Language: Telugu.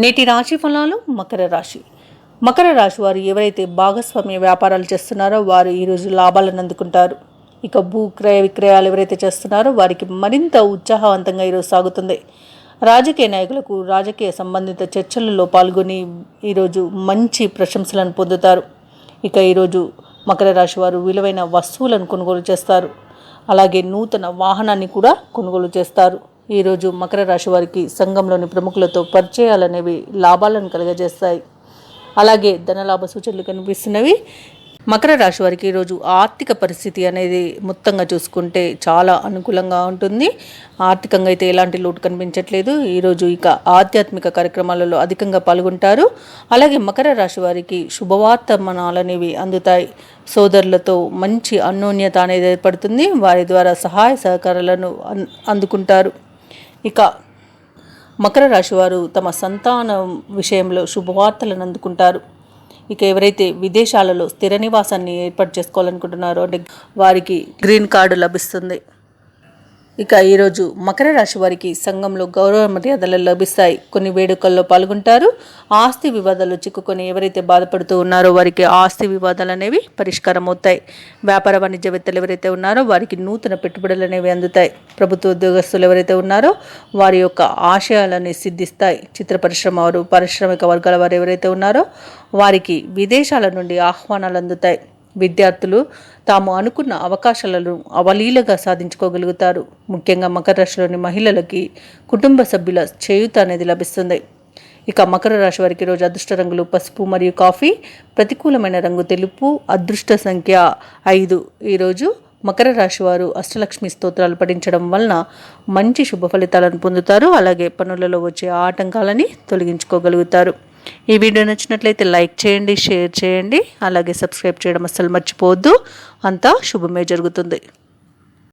నేటి రాశి ఫలాలు మకర రాశి. మకర రాశి వారు ఎవరైతే భాగస్వామ్య వ్యాపారాలు చేస్తున్నారో వారు ఈరోజు లాభాలను అందుకుంటారు. ఇక భూ క్రయ విక్రయాలు ఎవరైతే చేస్తున్నారో వారికి మరింత ఉత్సాహవంతంగా ఈరోజు సాగుతుంది. రాజకీయ నాయకులకు రాజకీయ సంబంధిత చర్చలలో పాల్గొని ఈరోజు మంచి ప్రశంసలను పొందుతారు. ఇక ఈరోజు మకర రాశి వారు విలువైన వస్తువులను కొనుగోలు చేస్తారు. అలాగే నూతన వాహనాన్ని కూడా కొనుగోలు చేస్తారు. ఈరోజు మకర రాశి వారికి సంఘంలోని ప్రముఖులతో పరిచయాలనేవి లాభాలను కలుగజేస్తాయి. అలాగే ధనలాభ సూచనలు కనిపిస్తున్నవి. మకర రాశి వారికి ఈరోజు ఆర్థిక పరిస్థితి అనేది మొత్తంగా చూసుకుంటే చాలా అనుకూలంగా ఉంటుంది. ఆర్థికంగా అయితే ఎలాంటి లోటు కనిపించట్లేదు. ఈరోజు ఇక ఆధ్యాత్మిక కార్యక్రమాలలో అధికంగా పాల్గొంటారు. అలాగే మకర రాశి వారికి శుభవార్తమనాలనేవి అందుతాయి. సోదరులతో మంచి అన్యోన్యత అనేది ఏర్పడుతుంది. వారి ద్వారా సహాయ సహకారాలను అన్- అందుకుంటారు. ఇక మకర రాశి వారు తమ సంతానం విషయంలో శుభవార్తలను అందుకుంటారు. ఇక ఎవరైతే విదేశాలలో స్థిర నివాసాన్ని ఏర్పాటు చేసుకోవాలనుకుంటున్నారో అంటే వారికి గ్రీన్ కార్డు లభిస్తుంది. ఇక ఈరోజు మకర రాశి వారికి సంఘంలో గౌరవ మర్యాదలు లభిస్తాయి. కొన్ని వేడుకల్లో పాల్గొంటారు. ఆస్తి వివాదాలు చిక్కుకొని ఎవరైతే బాధపడుతూ ఉన్నారో వారికి ఆస్తి వివాదాలు అనేవి పరిష్కారం అవుతాయి వ్యాపార వాణిజ్యవేత్తలు ఎవరైతే ఉన్నారో వారికి నూతన పెట్టుబడులు అనేవి అందుతాయి. ప్రభుత్వ ఉద్యోగస్తులు ఎవరైతే ఉన్నారో వారి యొక్క ఆశయాలని సిద్ధిస్తాయి. చిత్ర పరిశ్రమ వారు పారిశ్రామిక వర్గాల వారు ఎవరైతే ఉన్నారో వారికి విదేశాల నుండి ఆహ్వానాలు అందుతాయి. విద్యార్థులు తాము అనుకున్న అవకాశాలను అవలీలగా సాధించుకోగలుగుతారు. ముఖ్యంగా మకర రాశిలోని మహిళలకి కుటుంబ సభ్యుల చేయూత అనేది లభిస్తుంది. ఇక మకర రాశి వారికి రోజు అదృష్ట రంగులు పసుపు మరియు కాఫీ ప్రతికూలమైన రంగు తెలుపు అదృష్ట సంఖ్య ఐదు. ఈరోజు మకర రాశి వారు అష్టలక్ష్మి స్తోత్రాలు పఠించడం వలన మంచి శుభ ఫలితాలను పొందుతారు. అలాగే పనులలో వచ్చే ఆటంకాలని తొలగించుకోగలుగుతారు. ఈ వీడియో నచ్చినట్లయితే లైక్ చేయండి షేర్ చేయండి అలాగే సబ్స్క్రైబ్ చేయడం అస్సలు మర్చిపోవద్దు. అంతా శుభమే జరుగుతుంది.